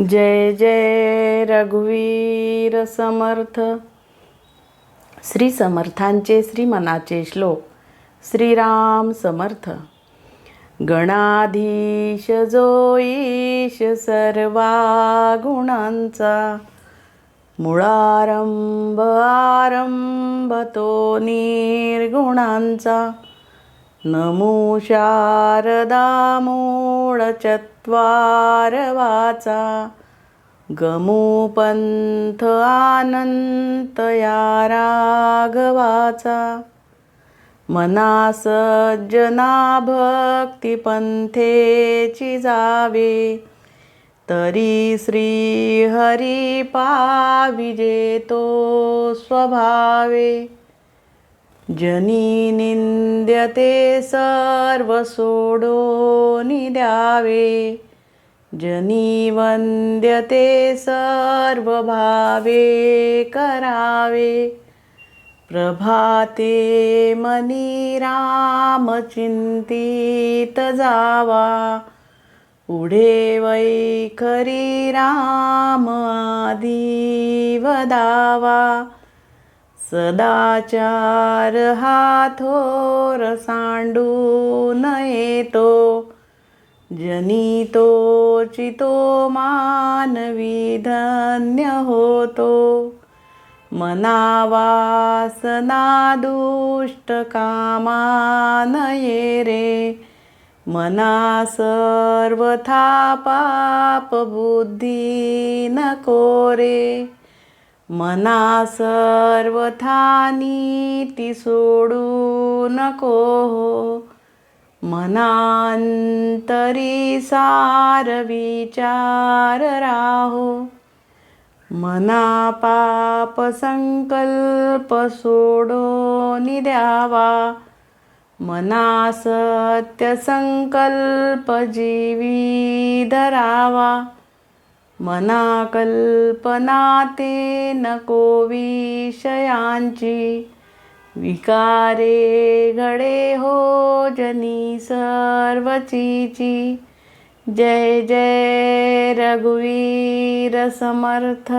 जय जय रघुवीर समर्थ. श्री समर्थांचे श्रीमनाचे श्लोक. श्रीराम समर्थ. गणाधीश जो ईश सर्वा गुणांचा. मुळारंभ आरंभ तो निर्गुणांचा. नमो शारदा चत्वार वाचा। गमोपंथ आनंत या राघवाचा मना सज्जना भक्तिपंथेची जावे। तरी श्री हरी पाविजे स्वभावे। जनी निंद्यते सर्व सोडून द्यावे जनी वंद्यते सर्व भावे करावे। प्रभाते मनी राम चिंतित जावा। पुढे वैखरी राम आदी वदावा सदाचार हा थोर सांडून येतो. जनी तो चितो मानवी धन्य होतो. मनावासना दुष्ट कामान ये रे. मना सर्वथा पाप बुद्धी नको रे. मना सर्वथानी ती सोडू नको. हो मनांतरी सार विचार राहो. मना पाप संकल्प सोडून द्यावा मना सत्य संकल्प जीवी धरावा. मना कल्पना ते नको विषयांची विकारे घडे हो जनी सर्वचीची. जय जय रघुवीर समर्थ.